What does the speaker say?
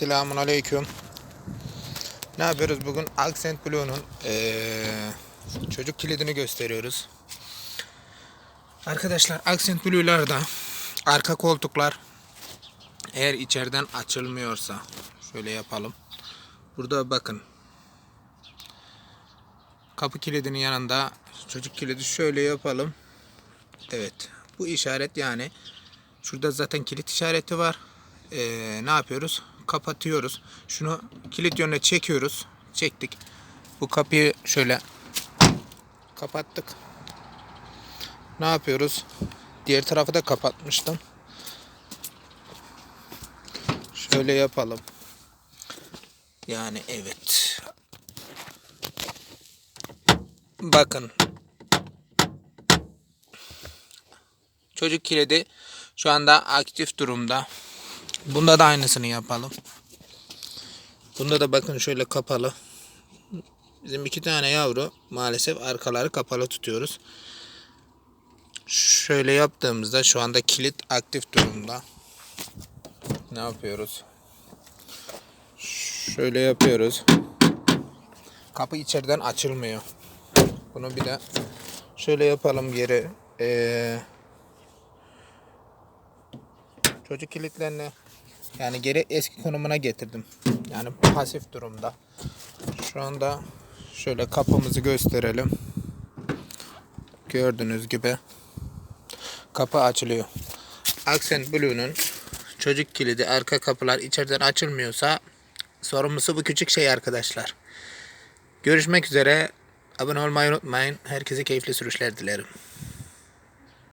Selamun Aleyküm. Ne yapıyoruz bugün? Accent Blue'nun eee, çocuk kilidini gösteriyoruz. Arkadaşlar Accent Blue'larda arka koltuklar eğer içeriden açılmıyorsa şöyle yapalım. Burada bakın. Kapı kilidinin yanında çocuk kilidi şöyle yapalım. Evet. Bu işaret yani Şurada zaten kilit işareti var. Ee, ne yapıyoruz? Kapatıyoruz. Şunu kilit yönüne çekiyoruz. Çektik. Bu kapıyı şöyle kapattık. Ne yapıyoruz? Diğer tarafı da kapatmıştım. Şöyle yapalım. Yani evet. Bakın Çocuk kilidi şu anda aktif durumda. Bunda da aynısını yapalım. Bunda da bakın şöyle kapalı. Bizim iki tane yavru maalesef arkaları kapalı tutuyoruz. Şöyle yaptığımızda şu anda kilit aktif durumda. Ne yapıyoruz? Şöyle yapıyoruz. Kapı içeriden açılmıyor. Bunu bir de şöyle yapalım geri. Ee, çocuk kilitlerini yani geri eski konumuna getirdim. Yani pasif durumda. Şu anda şöyle kapımızı gösterelim. Gördüğünüz gibi kapı açılıyor. Accent Blue'nun çocuk kilidi arka kapılar içeriden açılmıyorsa sorumlusu bu küçük şey arkadaşlar. Görüşmek üzere. Abone olmayı unutmayın. Herkese keyifli sürüşler dilerim.